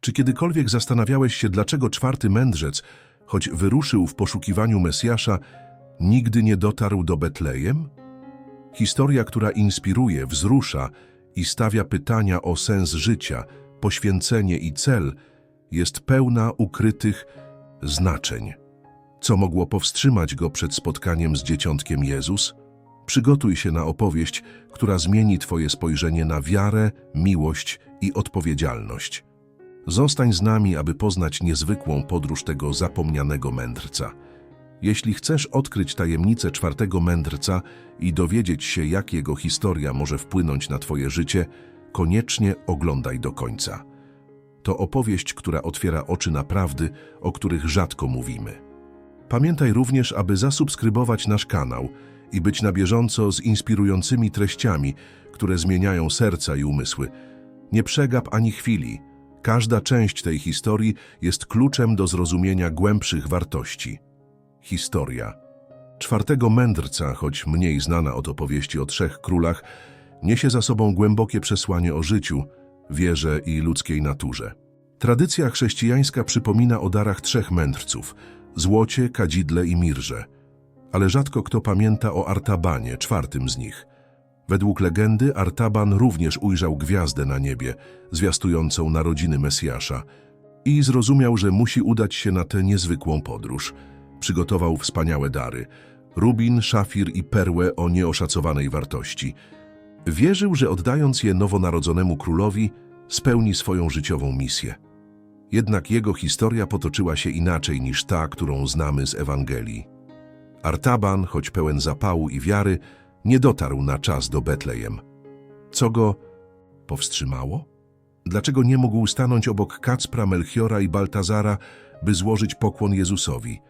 Czy kiedykolwiek zastanawiałeś się, dlaczego czwarty mędrzec, choć wyruszył w poszukiwaniu Mesjasza, nigdy nie dotarł do Betlejem? Historia, która inspiruje, wzrusza i stawia pytania o sens życia, poświęcenie i cel, jest pełna ukrytych znaczeń. Co mogło powstrzymać go przed spotkaniem z dzieciątkiem Jezus? Przygotuj się na opowieść, która zmieni Twoje spojrzenie na wiarę, miłość i odpowiedzialność. Zostań z nami, aby poznać niezwykłą podróż tego zapomnianego mędrca. Jeśli chcesz odkryć tajemnicę czwartego mędrca i dowiedzieć się, jak jego historia może wpłynąć na Twoje życie, koniecznie oglądaj do końca. To opowieść, która otwiera oczy na prawdy, o których rzadko mówimy. Pamiętaj również, aby zasubskrybować nasz kanał i być na bieżąco z inspirującymi treściami, które zmieniają serca i umysły. Nie przegap ani chwili. Każda część tej historii jest kluczem do zrozumienia głębszych wartości. Historia. Czwartego mędrca, choć mniej znana od opowieści o trzech królach, niesie za sobą głębokie przesłanie o życiu, wierze i ludzkiej naturze. Tradycja chrześcijańska przypomina o darach trzech mędrców – złocie, kadzidle i mirze. Ale rzadko kto pamięta o Artabanie, czwartym z nich. Według legendy Artaban również ujrzał gwiazdę na niebie, zwiastującą narodziny Mesjasza i zrozumiał, że musi udać się na tę niezwykłą podróż. Przygotował wspaniałe dary – rubin, szafir i perłę o nieoszacowanej wartości. Wierzył, że oddając je nowonarodzonemu królowi, spełni swoją życiową misję. Jednak jego historia potoczyła się inaczej niż ta, którą znamy z Ewangelii. Artaban, choć pełen zapału i wiary, nie dotarł na czas do Betlejem. Co go powstrzymało? Dlaczego nie mógł stanąć obok Kacpra, Melchiora i Baltazara, by złożyć pokłon Jezusowi?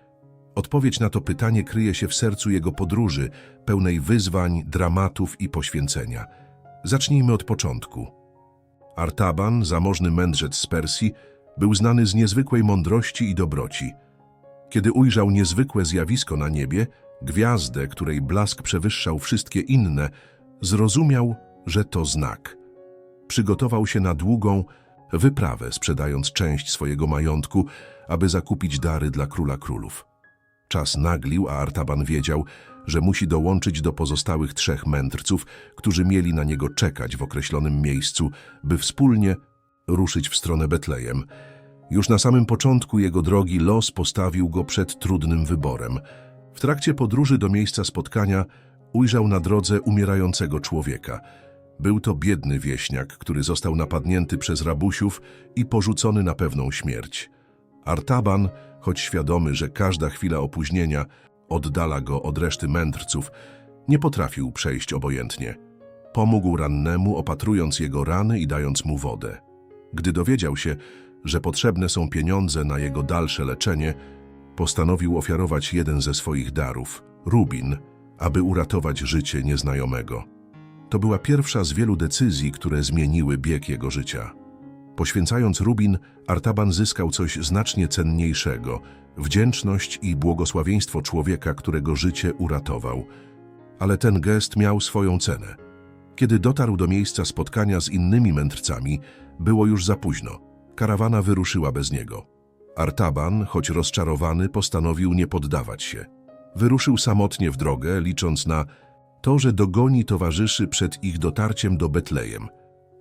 Odpowiedź na to pytanie kryje się w sercu jego podróży, pełnej wyzwań, dramatów i poświęcenia. Zacznijmy od początku. Artaban, zamożny mędrzec z Persji, był znany z niezwykłej mądrości i dobroci. Kiedy ujrzał niezwykłe zjawisko na niebie, gwiazdę, której blask przewyższał wszystkie inne, zrozumiał, że to znak. Przygotował się na długą wyprawę, sprzedając część swojego majątku, aby zakupić dary dla króla królów. Czas naglił, a Artaban wiedział, że musi dołączyć do pozostałych trzech mędrców, którzy mieli na niego czekać w określonym miejscu, by wspólnie ruszyć w stronę Betlejem. Już na samym początku jego drogi los postawił go przed trudnym wyborem. W trakcie podróży do miejsca spotkania ujrzał na drodze umierającego człowieka. Był to biedny wieśniak, który został napadnięty przez rabusiów i porzucony na pewną śmierć. Artaban, choć świadomy, że każda chwila opóźnienia oddala go od reszty mędrców, nie potrafił przejść obojętnie. Pomógł rannemu, opatrując jego rany i dając mu wodę. Gdy dowiedział się, że potrzebne są pieniądze na jego dalsze leczenie, postanowił ofiarować jeden ze swoich darów, rubin, aby uratować życie nieznajomego. To była pierwsza z wielu decyzji, które zmieniły bieg jego życia. Poświęcając rubin, Artaban zyskał coś znacznie cenniejszego wdzięczność i błogosławieństwo człowieka, którego życie uratował. Ale ten gest miał swoją cenę. Kiedy dotarł do miejsca spotkania z innymi mędrcami, było już za późno. Karawana wyruszyła bez niego. Artaban, choć rozczarowany, postanowił nie poddawać się. Wyruszył samotnie w drogę, licząc na to, że dogoni towarzyszy przed ich dotarciem do Betlejem.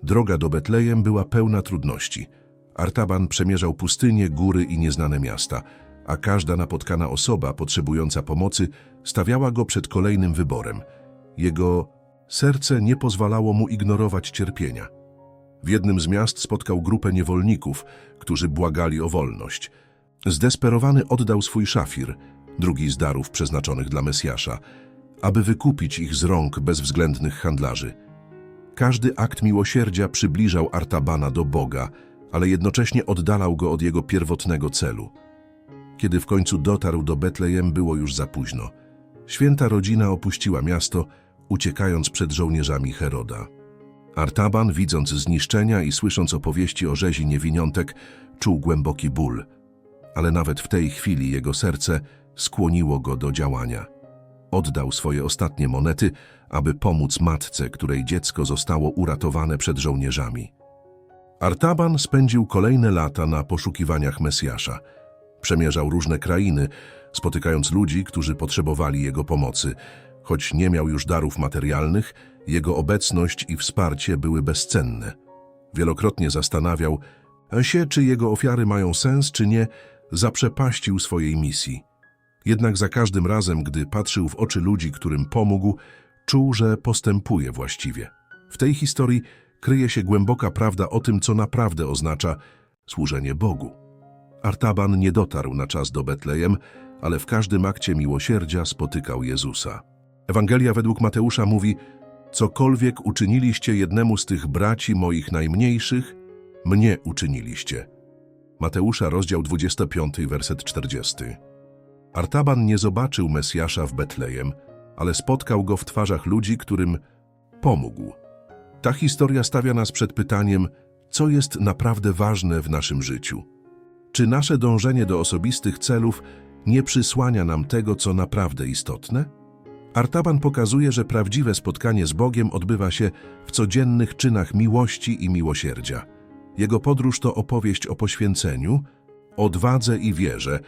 Droga do Betlejem była pełna trudności. Artaban przemierzał pustynie, góry i nieznane miasta, a każda napotkana osoba potrzebująca pomocy stawiała go przed kolejnym wyborem. Jego serce nie pozwalało mu ignorować cierpienia. W jednym z miast spotkał grupę niewolników, którzy błagali o wolność. Zdesperowany oddał swój szafir, drugi z darów przeznaczonych dla Mesjasza, aby wykupić ich z rąk bezwzględnych handlarzy. Każdy akt miłosierdzia przybliżał Artabana do Boga, ale jednocześnie oddalał go od jego pierwotnego celu. Kiedy w końcu dotarł do Betlejem, było już za późno. Święta rodzina opuściła miasto, uciekając przed żołnierzami Heroda. Artaban, widząc zniszczenia i słysząc opowieści o rzezi niewiniątek, czuł głęboki ból. Ale nawet w tej chwili jego serce skłoniło go do działania. Oddał swoje ostatnie monety, aby pomóc matce, której dziecko zostało uratowane przed żołnierzami. Artaban spędził kolejne lata na poszukiwaniach Mesjasza. Przemierzał różne krainy, spotykając ludzi, którzy potrzebowali jego pomocy. Choć nie miał już darów materialnych, jego obecność i wsparcie były bezcenne. Wielokrotnie zastanawiał się, czy jego ofiary mają sens, czy nie, zaprzepaścił swojej misji. Jednak za każdym razem, gdy patrzył w oczy ludzi, którym pomógł, czuł, że postępuje właściwie. W tej historii kryje się głęboka prawda o tym, co naprawdę oznacza służenie Bogu. Artaban nie dotarł na czas do Betlejem, ale w każdym akcie miłosierdzia spotykał Jezusa. Ewangelia według Mateusza mówi: Cokolwiek uczyniliście jednemu z tych braci moich najmniejszych, mnie uczyniliście. Mateusza, rozdział 25, werset 40. Artaban nie zobaczył Mesjasza w Betlejem, ale spotkał go w twarzach ludzi, którym pomógł. Ta historia stawia nas przed pytaniem, co jest naprawdę ważne w naszym życiu. Czy nasze dążenie do osobistych celów nie przysłania nam tego, co naprawdę istotne? Artaban pokazuje, że prawdziwe spotkanie z Bogiem odbywa się w codziennych czynach miłości i miłosierdzia. Jego podróż to opowieść o poświęceniu, odwadze i wierze,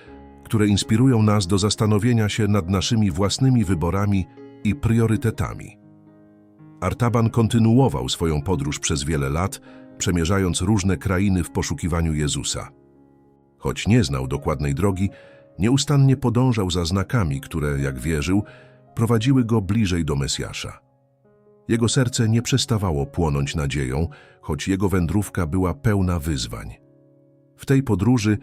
które inspirują nas do zastanowienia się nad naszymi własnymi wyborami i priorytetami. Artaban kontynuował swoją podróż przez wiele lat, przemierzając różne krainy w poszukiwaniu Jezusa. Choć nie znał dokładnej drogi, nieustannie podążał za znakami, które, jak wierzył, prowadziły go bliżej do Mesjasza. Jego serce nie przestawało płonąć nadzieją, choć jego wędrówka była pełna wyzwań. W tej podróży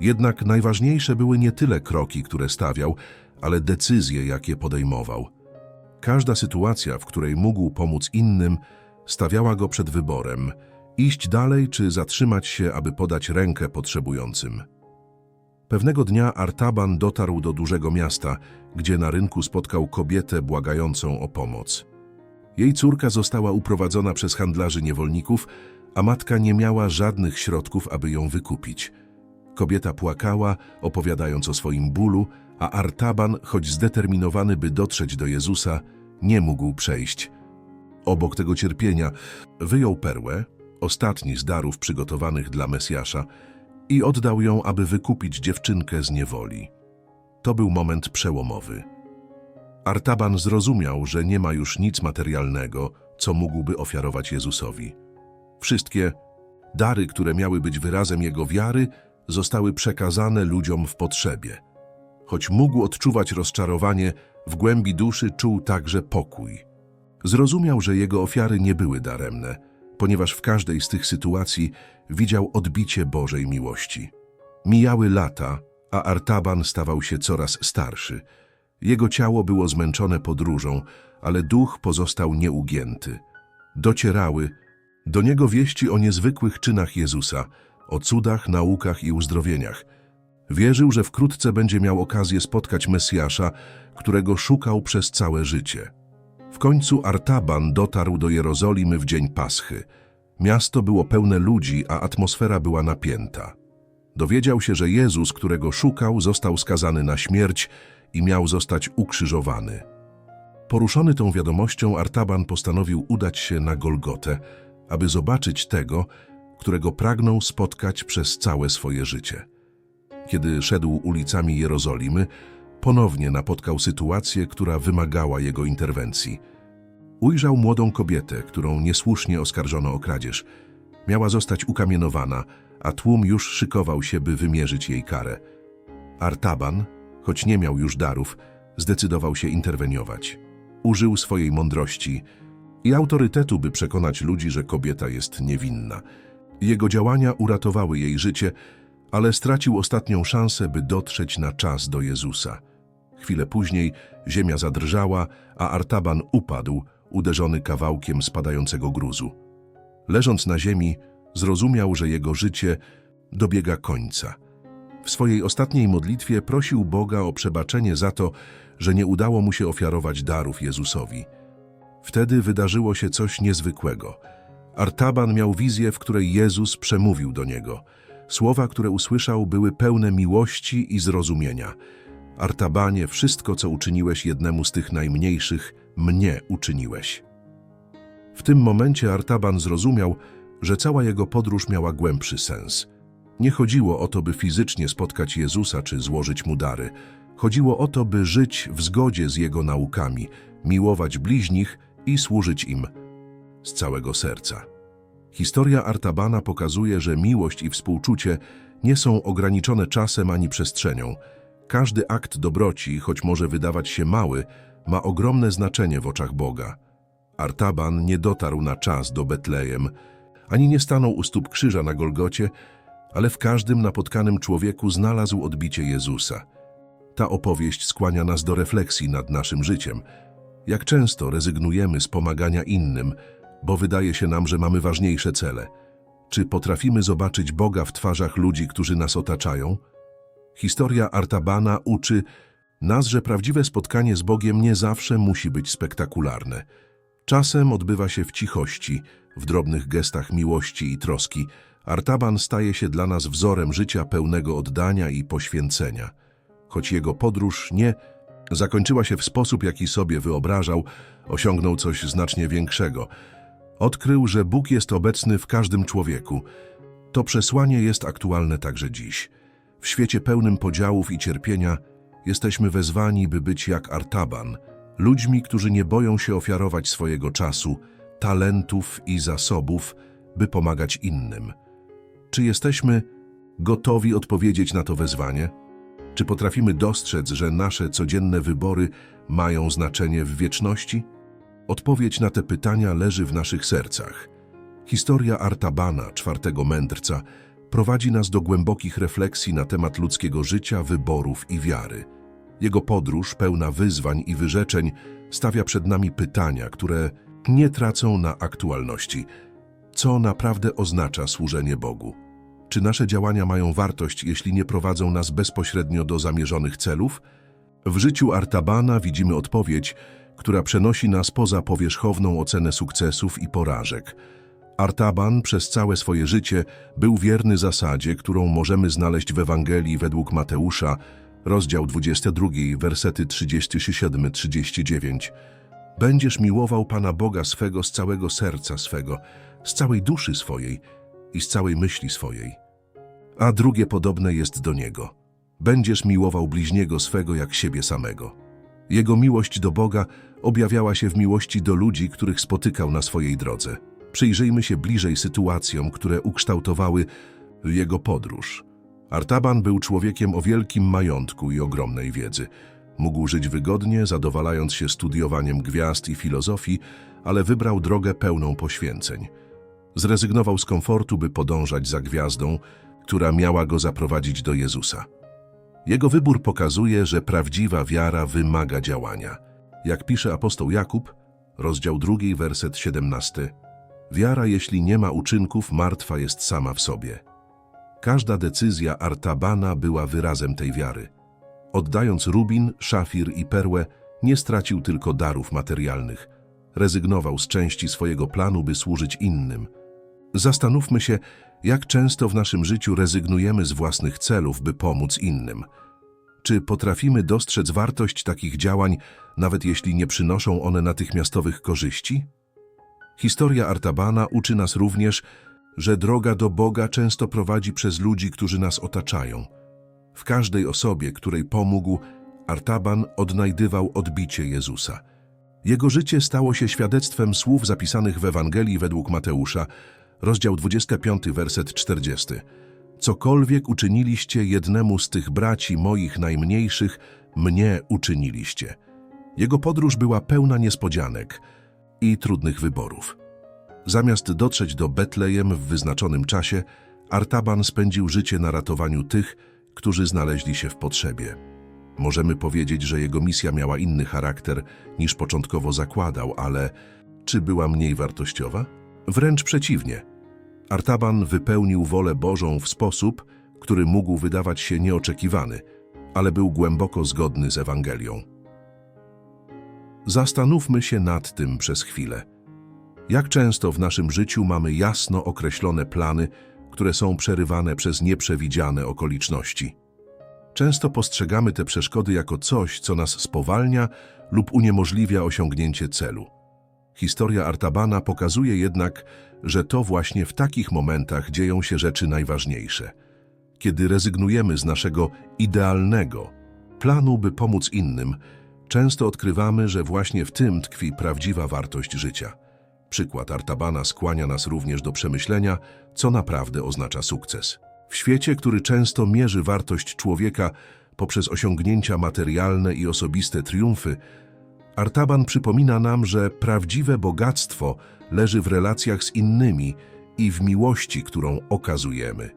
jednak najważniejsze były nie tyle kroki, które stawiał, ale decyzje, jakie podejmował. Każda sytuacja, w której mógł pomóc innym, stawiała go przed wyborem iść dalej czy zatrzymać się, aby podać rękę potrzebującym. Pewnego dnia Artaban dotarł do dużego miasta, gdzie na rynku spotkał kobietę błagającą o pomoc. Jej córka została uprowadzona przez handlarzy niewolników, a matka nie miała żadnych środków, aby ją wykupić. Kobieta płakała, opowiadając o swoim bólu, a Artaban, choć zdeterminowany, by dotrzeć do Jezusa, nie mógł przejść. Obok tego cierpienia wyjął perłę, ostatni z darów przygotowanych dla Mesjasza, i oddał ją, aby wykupić dziewczynkę z niewoli. To był moment przełomowy. Artaban zrozumiał, że nie ma już nic materialnego, co mógłby ofiarować Jezusowi. Wszystkie dary, które miały być wyrazem jego wiary, zostały przekazane ludziom w potrzebie. Choć mógł odczuwać rozczarowanie, w głębi duszy czuł także pokój. Zrozumiał, że jego ofiary nie były daremne, ponieważ w każdej z tych sytuacji widział odbicie Bożej miłości. Mijały lata, a Artaban stawał się coraz starszy. Jego ciało było zmęczone podróżą, ale duch pozostał nieugięty. Docierały do niego wieści o niezwykłych czynach Jezusa, o cudach, naukach i uzdrowieniach. Wierzył, że wkrótce będzie miał okazję spotkać Mesjasza, którego szukał przez całe życie. W końcu Artaban dotarł do Jerozolimy w dzień Paschy. Miasto było pełne ludzi, a atmosfera była napięta. Dowiedział się, że Jezus, którego szukał, został skazany na śmierć i miał zostać ukrzyżowany. Poruszony tą wiadomością, Artaban postanowił udać się na Golgotę, aby zobaczyć tego, którego pragnął spotkać przez całe swoje życie. Kiedy szedł ulicami Jerozolimy, ponownie napotkał sytuację, która wymagała jego interwencji. Ujrzał młodą kobietę, którą niesłusznie oskarżono o kradzież. Miała zostać ukamienowana, a tłum już szykował się, by wymierzyć jej karę. Artaban, choć nie miał już darów, zdecydował się interweniować. Użył swojej mądrości i autorytetu, by przekonać ludzi, że kobieta jest niewinna. Jego działania uratowały jej życie, ale stracił ostatnią szansę, by dotrzeć na czas do Jezusa. Chwilę później ziemia zadrżała, a Artaban upadł, uderzony kawałkiem spadającego gruzu. Leżąc na ziemi, zrozumiał, że jego życie dobiega końca. W swojej ostatniej modlitwie prosił Boga o przebaczenie za to, że nie udało mu się ofiarować darów Jezusowi. Wtedy wydarzyło się coś niezwykłego. Artaban miał wizję, w której Jezus przemówił do niego. Słowa, które usłyszał, były pełne miłości i zrozumienia. Artabanie, wszystko, co uczyniłeś jednemu z tych najmniejszych, mnie uczyniłeś. W tym momencie Artaban zrozumiał, że cała jego podróż miała głębszy sens. Nie chodziło o to, by fizycznie spotkać Jezusa czy złożyć mu dary. Chodziło o to, by żyć w zgodzie z Jego naukami, miłować bliźnich i służyć im z całego serca. Historia Artabana pokazuje, że miłość i współczucie nie są ograniczone czasem ani przestrzenią. Każdy akt dobroci, choć może wydawać się mały, ma ogromne znaczenie w oczach Boga. Artaban nie dotarł na czas do Betlejem, ani nie stanął u stóp krzyża na Golgocie, ale w każdym napotkanym człowieku znalazł odbicie Jezusa. Ta opowieść skłania nas do refleksji nad naszym życiem. Jak często rezygnujemy z pomagania innym, bo wydaje się nam, że mamy ważniejsze cele. Czy potrafimy zobaczyć Boga w twarzach ludzi, którzy nas otaczają? Historia Artabana uczy nas, że prawdziwe spotkanie z Bogiem nie zawsze musi być spektakularne. Czasem odbywa się w cichości, w drobnych gestach miłości i troski. Artaban staje się dla nas wzorem życia pełnego oddania i poświęcenia. Choć jego podróż nie zakończyła się w sposób, jaki sobie wyobrażał, osiągnął coś znacznie większego. Odkrył, że Bóg jest obecny w każdym człowieku. To przesłanie jest aktualne także dziś. W świecie pełnym podziałów i cierpienia jesteśmy wezwani, by być jak Artaban, ludźmi, którzy nie boją się ofiarować swojego czasu, talentów i zasobów, by pomagać innym. Czy jesteśmy gotowi odpowiedzieć na to wezwanie? Czy potrafimy dostrzec, że nasze codzienne wybory mają znaczenie w wieczności? Odpowiedź na te pytania leży w naszych sercach. Historia Artabana, czwartego mędrca, prowadzi nas do głębokich refleksji na temat ludzkiego życia, wyborów i wiary. Jego podróż, pełna wyzwań i wyrzeczeń, stawia przed nami pytania, które nie tracą na aktualności. Co naprawdę oznacza służenie Bogu? Czy nasze działania mają wartość, jeśli nie prowadzą nas bezpośrednio do zamierzonych celów? W życiu Artabana widzimy odpowiedź, która przenosi nas poza powierzchowną ocenę sukcesów i porażek. Artaban przez całe swoje życie był wierny zasadzie, którą możemy znaleźć w Ewangelii według Mateusza, rozdział 22, wersety 37-39. Będziesz miłował Pana Boga swego z całego serca swego, z całej duszy swojej i z całej myśli swojej. A drugie podobne jest do Niego. Będziesz miłował bliźniego swego jak siebie samego. Jego miłość do Boga objawiała się w miłości do ludzi, których spotykał na swojej drodze. Przyjrzyjmy się bliżej sytuacjom, które ukształtowały jego podróż. Artaban był człowiekiem o wielkim majątku i ogromnej wiedzy. Mógł żyć wygodnie, zadowalając się studiowaniem gwiazd i filozofii, ale wybrał drogę pełną poświęceń. Zrezygnował z komfortu, by podążać za gwiazdą, która miała go zaprowadzić do Jezusa. Jego wybór pokazuje, że prawdziwa wiara wymaga działania. Jak pisze apostoł Jakub, rozdział 2, werset 17. Wiara, jeśli nie ma uczynków, martwa jest sama w sobie. Każda decyzja Artabana była wyrazem tej wiary. Oddając rubin, szafir i perłę, nie stracił tylko darów materialnych. Rezygnował z części swojego planu, by służyć innym. Zastanówmy się, jak często w naszym życiu rezygnujemy z własnych celów, by pomóc innym. Czy potrafimy dostrzec wartość takich działań, nawet jeśli nie przynoszą one natychmiastowych korzyści? Historia Artabana uczy nas również, że droga do Boga często prowadzi przez ludzi, którzy nas otaczają. W każdej osobie, której pomógł, Artaban odnajdywał odbicie Jezusa. Jego życie stało się świadectwem słów zapisanych w Ewangelii według Mateusza, rozdział 25, werset 40. Cokolwiek uczyniliście jednemu z tych braci moich najmniejszych, mnie uczyniliście. Jego podróż była pełna niespodzianek i trudnych wyborów. Zamiast dotrzeć do Betlejem w wyznaczonym czasie, Artaban spędził życie na ratowaniu tych, którzy znaleźli się w potrzebie. Możemy powiedzieć, że jego misja miała inny charakter niż początkowo zakładał, ale czy była mniej wartościowa? Wręcz przeciwnie. Artaban wypełnił wolę Bożą w sposób, który mógł wydawać się nieoczekiwany, ale był głęboko zgodny z Ewangelią. Zastanówmy się nad tym przez chwilę. Jak często w naszym życiu mamy jasno określone plany, które są przerywane przez nieprzewidziane okoliczności? Często postrzegamy te przeszkody jako coś, co nas spowalnia lub uniemożliwia osiągnięcie celu. Historia Artabana pokazuje jednak, że to właśnie w takich momentach dzieją się rzeczy najważniejsze. Kiedy rezygnujemy z naszego idealnego planu, by pomóc innym, często odkrywamy, że właśnie w tym tkwi prawdziwa wartość życia. Przykład Artabana skłania nas również do przemyślenia, co naprawdę oznacza sukces. W świecie, który często mierzy wartość człowieka poprzez osiągnięcia materialne i osobiste triumfy, Artaban przypomina nam, że prawdziwe bogactwo leży w relacjach z innymi i w miłości, którą okazujemy.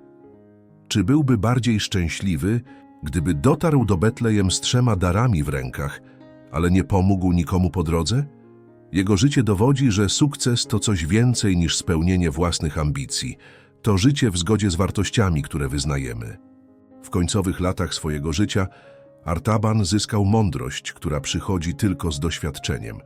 Czy byłby bardziej szczęśliwy, gdyby dotarł do Betlejem z trzema darami w rękach, ale nie pomógł nikomu po drodze? Jego życie dowodzi, że sukces to coś więcej niż spełnienie własnych ambicji. To życie w zgodzie z wartościami, które wyznajemy. W końcowych latach swojego życia Artaban zyskał mądrość, która przychodzi tylko z doświadczeniem.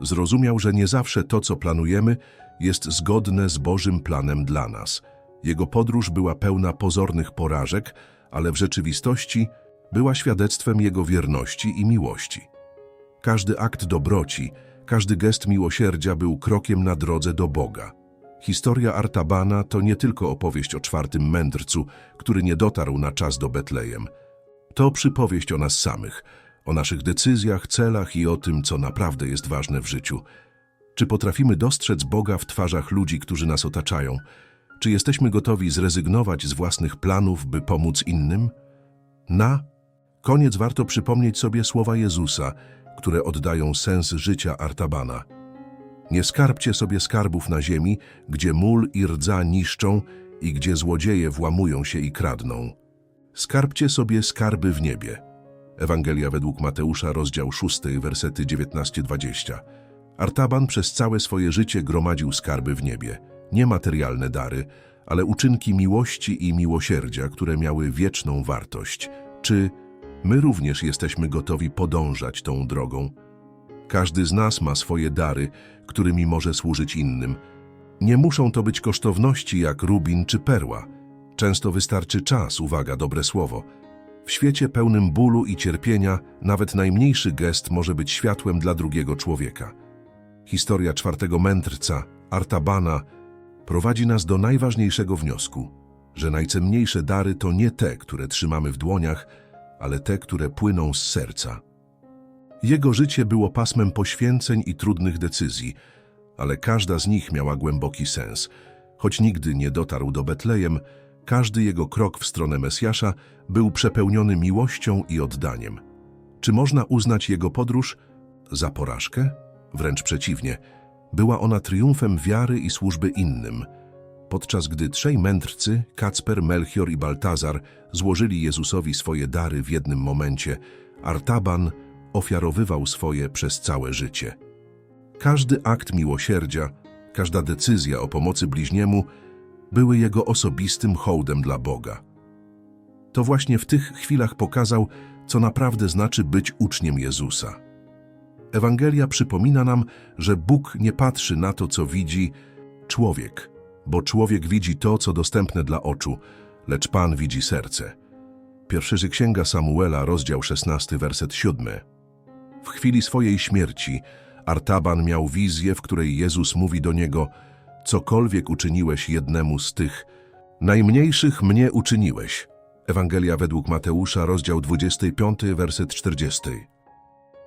Zrozumiał, że nie zawsze to, co planujemy, jest zgodne z Bożym planem dla nas. Jego podróż była pełna pozornych porażek, ale w rzeczywistości była świadectwem jego wierności i miłości. Każdy akt dobroci, każdy gest miłosierdzia był krokiem na drodze do Boga. Historia Artabana to nie tylko opowieść o czwartym mędrcu, który nie dotarł na czas do Betlejem. To przypowieść o nas samych, o naszych decyzjach, celach i o tym, co naprawdę jest ważne w życiu. Czy potrafimy dostrzec Boga w twarzach ludzi, którzy nas otaczają? Czy jesteśmy gotowi zrezygnować z własnych planów, by pomóc innym? Na koniec warto przypomnieć sobie słowa Jezusa, które oddają sens życia Artabana. Nie skarbcie sobie skarbów na ziemi, gdzie mól i rdza niszczą i gdzie złodzieje włamują się i kradną. Skarbcie sobie skarby w niebie. Ewangelia według Mateusza, rozdział 6, wersety 19-20. Artaban przez całe swoje życie gromadził skarby w niebie. Nie materialne dary, ale uczynki miłości i miłosierdzia, które miały wieczną wartość. Czy my również jesteśmy gotowi podążać tą drogą? Każdy z nas ma swoje dary, którymi może służyć innym. Nie muszą to być kosztowności jak rubin czy perła. Często wystarczy czas, uwaga, dobre słowo. W świecie pełnym bólu i cierpienia nawet najmniejszy gest może być światłem dla drugiego człowieka. Historia czwartego mędrca, Artabana, prowadzi nas do najważniejszego wniosku, że najcenniejsze dary to nie te, które trzymamy w dłoniach, ale te, które płyną z serca. Jego życie było pasmem poświęceń i trudnych decyzji, ale każda z nich miała głęboki sens. Choć nigdy nie dotarł do Betlejem, każdy jego krok w stronę Mesjasza był przepełniony miłością i oddaniem. Czy można uznać jego podróż za porażkę? Wręcz przeciwnie. Była ona triumfem wiary i służby innym. Podczas gdy trzej mędrcy, Kacper, Melchior i Baltazar, złożyli Jezusowi swoje dary w jednym momencie, Artaban ofiarowywał swoje przez całe życie. Każdy akt miłosierdzia, każda decyzja o pomocy bliźniemu były jego osobistym hołdem dla Boga. To właśnie w tych chwilach pokazał, co naprawdę znaczy być uczniem Jezusa. Ewangelia przypomina nam, że Bóg nie patrzy na to, co widzi człowiek, bo człowiek widzi to, co dostępne dla oczu, lecz Pan widzi serce. Pierwszy Księga Samuela, rozdział 16, werset 7. W chwili swojej śmierci Artaban miał wizję, w której Jezus mówi do niego Cokolwiek uczyniłeś jednemu z tych najmniejszych mnie uczyniłeś. Ewangelia według Mateusza, rozdział 25, werset 40.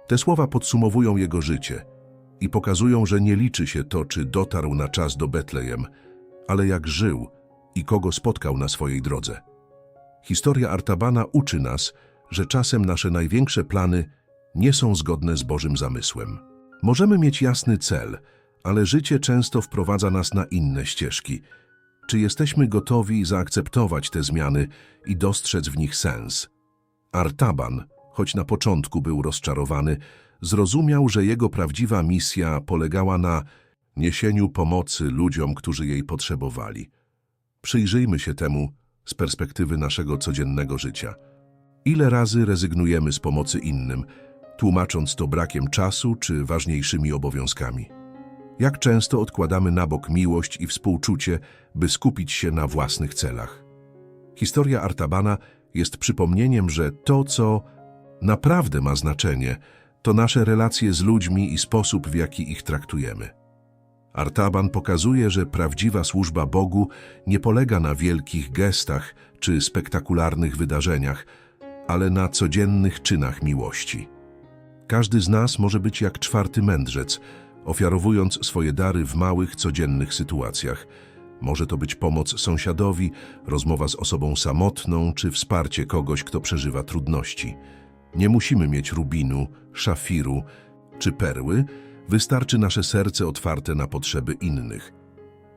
Te słowa podsumowują jego życie i pokazują, że nie liczy się to, czy dotarł na czas do Betlejem, ale jak żył i kogo spotkał na swojej drodze. Historia Artabana uczy nas, że czasem nasze największe plany nie są zgodne z Bożym zamysłem. Możemy mieć jasny cel, ale życie często wprowadza nas na inne ścieżki. Czy jesteśmy gotowi zaakceptować te zmiany i dostrzec w nich sens? Artaban, choć na początku był rozczarowany, zrozumiał, że jego prawdziwa misja polegała na niesieniu pomocy ludziom, którzy jej potrzebowali. Przyjrzyjmy się temu z perspektywy naszego codziennego życia. Ile razy rezygnujemy z pomocy innym, tłumacząc to brakiem czasu czy ważniejszymi obowiązkami? Jak często odkładamy na bok miłość i współczucie, by skupić się na własnych celach? Historia Artabana jest przypomnieniem, że to, co naprawdę ma znaczenie, to nasze relacje z ludźmi i sposób, w jaki ich traktujemy. Artaban pokazuje, że prawdziwa służba Bogu nie polega na wielkich gestach czy spektakularnych wydarzeniach, ale na codziennych czynach miłości. Każdy z nas może być jak czwarty mędrzec, ofiarowując swoje dary w małych, codziennych sytuacjach. Może to być pomoc sąsiadowi, rozmowa z osobą samotną, czy wsparcie kogoś, kto przeżywa trudności. Nie musimy mieć rubinu, szafiru czy perły, wystarczy nasze serce otwarte na potrzeby innych.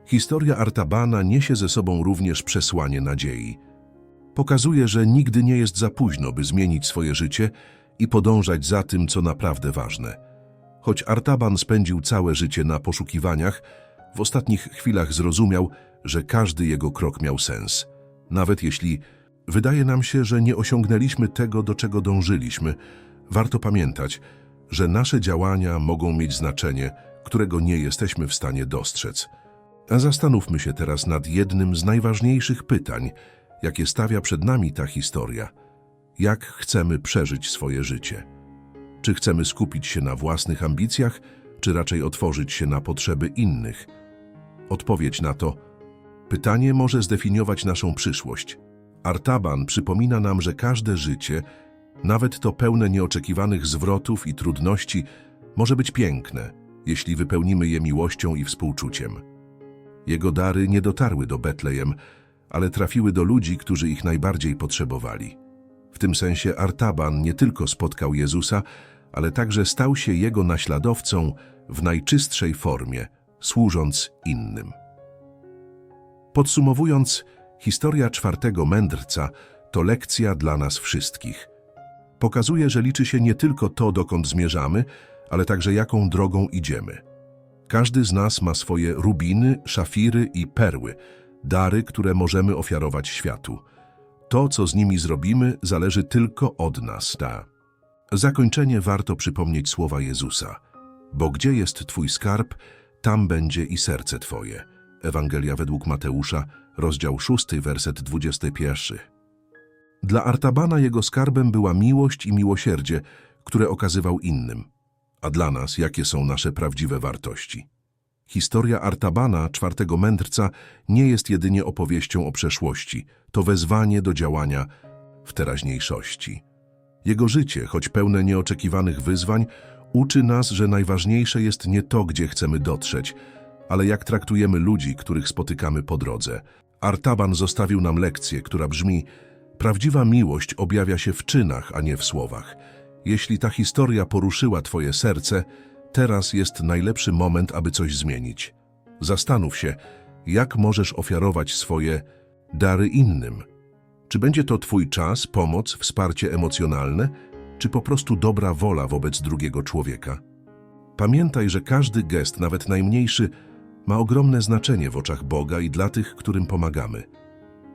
Historia Artabana niesie ze sobą również przesłanie nadziei. Pokazuje, że nigdy nie jest za późno, by zmienić swoje życie i podążać za tym, co naprawdę ważne. Choć Artaban spędził całe życie na poszukiwaniach, w ostatnich chwilach zrozumiał, że każdy jego krok miał sens. Nawet jeśli wydaje nam się, że nie osiągnęliśmy tego, do czego dążyliśmy, warto pamiętać, że nasze działania mogą mieć znaczenie, którego nie jesteśmy w stanie dostrzec. A zastanówmy się teraz nad jednym z najważniejszych pytań, jakie stawia przed nami ta historia. Jak chcemy przeżyć swoje życie? Czy chcemy skupić się na własnych ambicjach, czy raczej otworzyć się na potrzeby innych? Odpowiedź na to pytanie może zdefiniować naszą przyszłość. Artaban przypomina nam, że każde życie, nawet to pełne nieoczekiwanych zwrotów i trudności, może być piękne, jeśli wypełnimy je miłością i współczuciem. Jego dary nie dotarły do Betlejem, ale trafiły do ludzi, którzy ich najbardziej potrzebowali. W tym sensie Artaban nie tylko spotkał Jezusa, ale także stał się jego naśladowcą w najczystszej formie, służąc innym. Podsumowując, historia czwartego mędrca to lekcja dla nas wszystkich. Pokazuje, że liczy się nie tylko to, dokąd zmierzamy, ale także jaką drogą idziemy. Każdy z nas ma swoje rubiny, szafiry i perły, dary, które możemy ofiarować światu. To, co z nimi zrobimy, zależy tylko od nas. Ta. Zakończenie warto przypomnieć słowa Jezusa. Bo gdzie jest Twój skarb, tam będzie i serce Twoje. Ewangelia według Mateusza, rozdział 6, werset 21. Dla Artabana jego skarbem była miłość i miłosierdzie, które okazywał innym. A dla nas jakie są nasze prawdziwe wartości? Historia Artabana, czwartego mędrca, nie jest jedynie opowieścią o przeszłości, to wezwanie do działania w teraźniejszości. Jego życie, choć pełne nieoczekiwanych wyzwań, uczy nas, że najważniejsze jest nie to, gdzie chcemy dotrzeć, ale jak traktujemy ludzi, których spotykamy po drodze. Artaban zostawił nam lekcję, która brzmi: Prawdziwa miłość objawia się w czynach, a nie w słowach. Jeśli ta historia poruszyła Twoje serce, teraz jest najlepszy moment, aby coś zmienić. Zastanów się, jak możesz ofiarować swoje dary innym. Czy będzie to Twój czas, pomoc, wsparcie emocjonalne, czy po prostu dobra wola wobec drugiego człowieka? Pamiętaj, że każdy gest, nawet najmniejszy, ma ogromne znaczenie w oczach Boga i dla tych, którym pomagamy.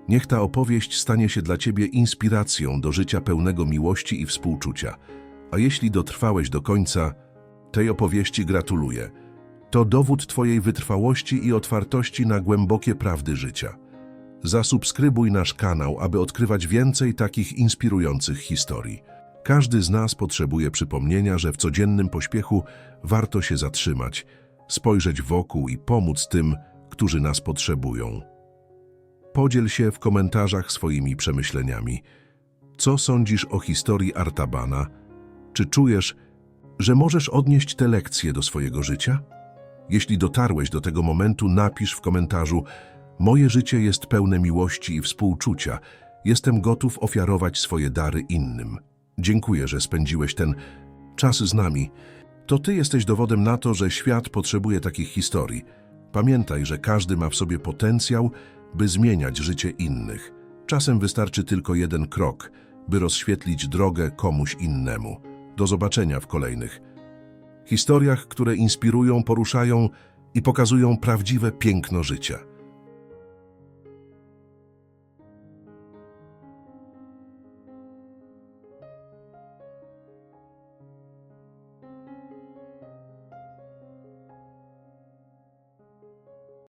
Niech ta opowieść stanie się dla Ciebie inspiracją do życia pełnego miłości i współczucia. A jeśli dotrwałeś do końca, tej opowieści gratuluję. To dowód Twojej wytrwałości i otwartości na głębokie prawdy życia. Zasubskrybuj nasz kanał, aby odkrywać więcej takich inspirujących historii. Każdy z nas potrzebuje przypomnienia, że w codziennym pośpiechu warto się zatrzymać, spojrzeć wokół i pomóc tym, którzy nas potrzebują. Podziel się w komentarzach swoimi przemyśleniami. Co sądzisz o historii Artabana? Czy czujesz, że możesz odnieść te lekcje do swojego życia? Jeśli dotarłeś do tego momentu, napisz w komentarzu Moje życie jest pełne miłości i współczucia. Jestem gotów ofiarować swoje dary innym. Dziękuję, że spędziłeś ten czas z nami. To ty jesteś dowodem na to, że świat potrzebuje takich historii. Pamiętaj, że każdy ma w sobie potencjał, by zmieniać życie innych. Czasem wystarczy tylko jeden krok, by rozświetlić drogę komuś innemu. Do zobaczenia w kolejnych historiach, które inspirują, poruszają i pokazują prawdziwe piękno życia.